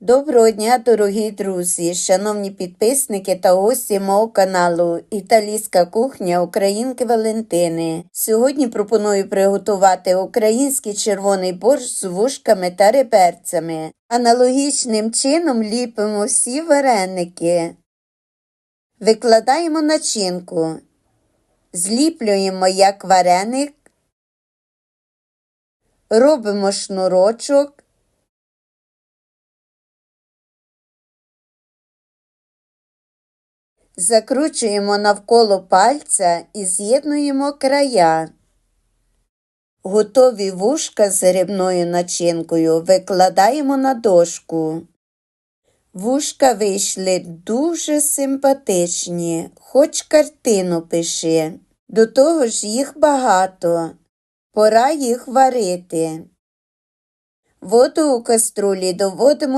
Доброго дня, дорогі друзі, шановні підписники та гості мого каналу Італійська кухня Українки Валентини. Сьогодні пропоную приготувати український червоний борщ з вушками та реперцями. Аналогічним чином ліпимо всі вареники. Викладаємо начинку. Зліплюємо як вареник. Робимо шнурочок. Закручуємо навколо пальця і з'єднуємо края. Готові вушка з грибною начинкою викладаємо на дошку. Вушка вийшли дуже симпатичні, хоч картину пиши. До того ж їх багато. Пора їх варити. Воду у каструлі доводимо